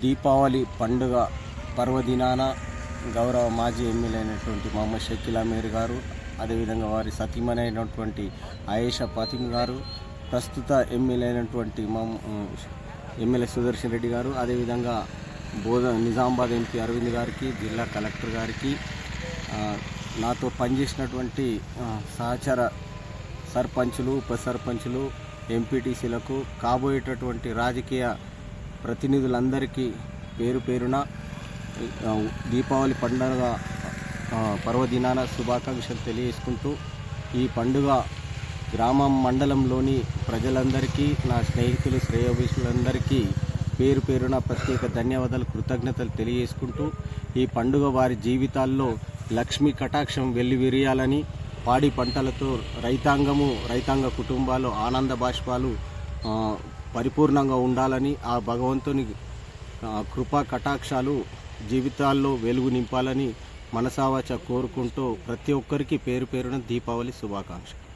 దీపావళి పండుగ పర్వదినాన గౌరవ మాజీ ఎమ్మెల్యే అయినటువంటి మొహమ్మద్ షకీల్ అమీర్ గారు అదేవిధంగా వారి సతీమణి అయినటువంటి ఆయేషా ఫాతిమ్ గారు ప్రస్తుత ఎమ్మెల్యే అయినటువంటి ఎమ్మెల్యే సుదర్శన్ రెడ్డి గారు అదేవిధంగా బోధ నిజామాబాద్ ఎంపీ అరవింద్ గారికి జిల్లా కలెక్టర్ గారికి నాతో పనిచేసినటువంటి సహచర సర్పంచులు ఉప సర్పంచులు ఎంపీటీసీలకు కాబోయేటటువంటి రాజకీయ ప్రతినిధులందరికీ పేరు పేరున దీపావళి పండుగ పర్వదినాన శుభాకాంక్షలు తెలియజేసుకుంటూ ఈ పండుగ గ్రామం మండలంలోని ప్రజలందరికీ నా స్నేహితులు శ్రేయోభిషులందరికీ పేరు పేరున ప్రత్యేక ధన్యవాదాలు కృతజ్ఞతలు తెలియజేసుకుంటూ ఈ పండుగ వారి జీవితాల్లో లక్ష్మీ కటాక్షం వెల్లివిరియాలని పాడి పంటలతో రైతాంగము రైతాంగ కుటుంబాలు ఆనంద బాష్పాలు పరిపూర్ణంగా ఉండాలని ఆ భగవంతుని కృపా కటాక్షాలు జీవితాల్లో వెలుగు నింపాలని మనసావాచ కోరుకుంటూ ప్రతి ఒక్కరికి పేరు పేరున దీపావళి శుభాకాంక్షలు.